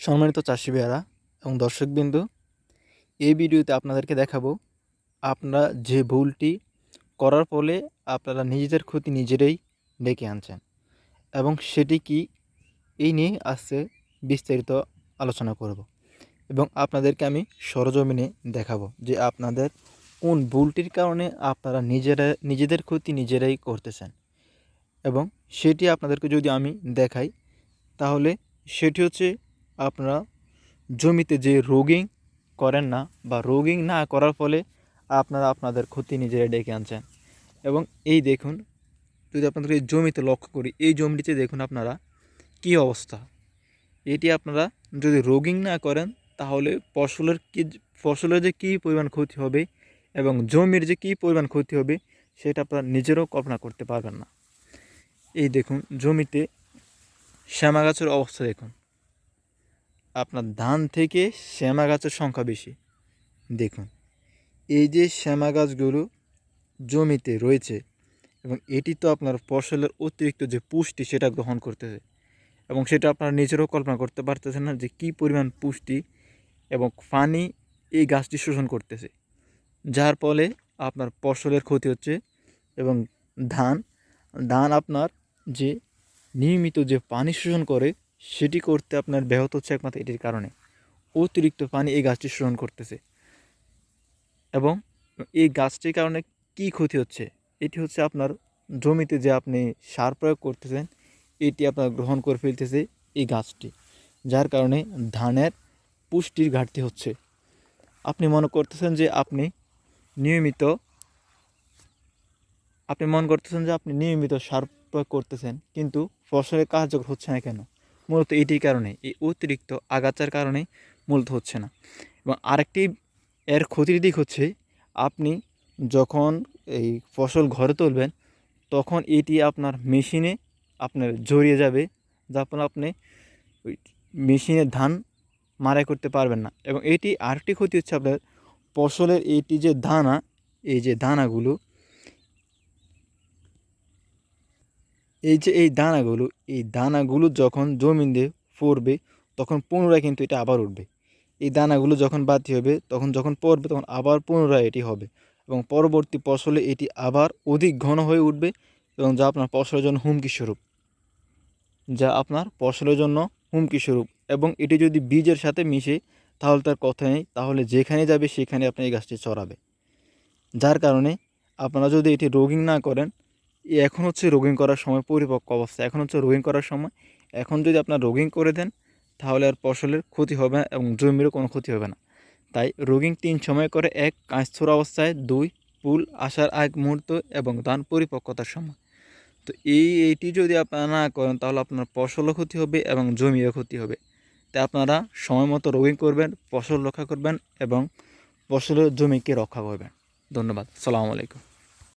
সম্মানিত চাষি ভাইয়ারা এবং দর্শকবিন্দু, এই ভিডিওতে আপনাদেরকে দেখাবো আপনারা যে ভুলটি করার ফলে আপনারা নিজেদের ক্ষতি নিজেরাই ডেকে আনছেন এবং সেটি কি এই নিয়ে আজকে বিস্তারিত আলোচনা করব এবং আপনাদেরকে আমি সরজমিনে দেখাবো যে আপনাদের কোন ভুলটির কারণে আপনারা নিজেরা, নিজেদের ক্ষতি নিজেরাই করতেছেন এবং সেটি আপনাদেরকে যদি আমি দেখাই, তাহলে সেটি হচ্ছে আপনারা জমিতে যে রোগিং করেন না বা রোগিং না করার ফলে আপনারা আপনাদের ক্ষতি নিজেরা ডেকে আনছেন। এবং এই দেখুন, যদি আপনাদের এই জমিতে লক্ষ্য করি, এই জমিটিতে দেখুন আপনারা কী অবস্থা। এটি আপনারা যদি রোগিং না করেন, তাহলে ফসলের কি, ফসলের যে কী পরিমাণ ক্ষতি হবে এবং জমির যে কী পরিমাণ ক্ষতি হবে, সেটা আপনারা নিজেরও কল্পনা করতে পারবেন না। এই দেখুন, জমিতে শ্যামা গাছের অবস্থা দেখুন। আপনার ধান থেকে শ্যামা গাছের সংখ্যা বেশি। দেখুন, এই যে শ্যামা গাছগুলো জমিতে রয়েছে এবং এটি তো আপনার ফসলের অতিরিক্ত যে পুষ্টি সেটা গ্রহণ করতেছে এবং সেটা আপনারা নিজেরও কল্পনা করতে পারতেছেন না যে কী পরিমাণ পুষ্টি এবং পানি এই গাছটি শোষণ করতেছে। যার ফলে আপনার ফসলের ক্ষতি হচ্ছে এবং ধান ধান আপনার যে নিয়মিত যে পানি শোষণ করে সেটি করতে আপনার ব্যাহত হচ্ছে একমাত্র এটির কারণে। অতিরিক্ত পানি এই গাছটি শোষণ করতেছে। এবং এই গাছটির কারণে কি ক্ষতি হচ্ছে? এটি হচ্ছে আপনার জমিতে যে আপনি সার প্রয়োগ করতেছেন, এটি আপনার গ্রহণ করে ফেলতেছে এই গাছটি, যার কারণে ধানের পুষ্টির ঘাটতি হচ্ছে। আপনি মনে করতেছেন যে আপনি নিয়মিত, আপনি মনে করতেছেন যে আপনি নিয়মিত সার প্রয়োগ করতেছেন, কিন্তু ফসলের কার্যকর হচ্ছে না কেন? মূলত এটির কারণে, এই অতিরিক্ত আগাছার কারণে মূলত হচ্ছে না। এবং আরেকটি এর ক্ষতির দিক হচ্ছে, আপনি যখন এই ফসল ঘরে তুলবেন, তখন এটি আপনার মেশিনে আপনার জড়িয়ে যাবে ফলে আপনি ওই মেশিনে ধান মারাই করতে পারবেন না। এবং এটি আরেকটি ক্ষতি হচ্ছে আপনার ফসলের এটি যে দানা, এই যে দানাগুলো এই যে এই দানাগুলো এই দানাগুলো যখন জমিন দিয়ে পড়বে, তখন পুনরায় কিন্তু এটা আবার উঠবে। এই দানাগুলো যখন বাতি হবে, তখন যখন পড়বে, তখন আবার পুনরায় এটি হবে এবং পরবর্তী ফসলে এটি আবার অধিক ঘন হয়ে উঠবে এবং যা আপনার ফসলের জন্য হুমকি স্বরূপ। যা আপনার ফসলের জন্য হুমকি স্বরূপ এবং এটি যদি বীজের সাথে মিশে, তাহলে তার কথা নেই। তাহলে যেখানে যাবে, সেখানে আপনি এই গাছটি চড়াবে। যার কারণে আপনারা যদি এটি রোগিং না করেন এখন হচ্ছে রোগিং করার সময় পরিপক্ক অবস্থা। এখন হচ্ছে রোগিং করার সময়, এখন যদি আপনার রোগিং করে দেন, তাহলে আর ফসলের ক্ষতি হবে না এবং জমিরও কোনো ক্ষতি হবে না। তাই রোগিং তিন সময় করে এক, কাঁচথোর অবস্থায়, দুই ফুল আসার আগ মুহূর্ত এবং ধান পরিপক্কতার সময়। তো এই, এইটি যদি আপনারা না করেন, তাহলে আপনার ফসলও ক্ষতি হবে এবং জমিও ক্ষতি হবে। তাই আপনারা সময় মতো রোগিং করবেন, ফসল রক্ষা করবেন এবং ফসলের জমিকে রক্ষা করবেন। ধন্যবাদ। সালামু আলাইকুম।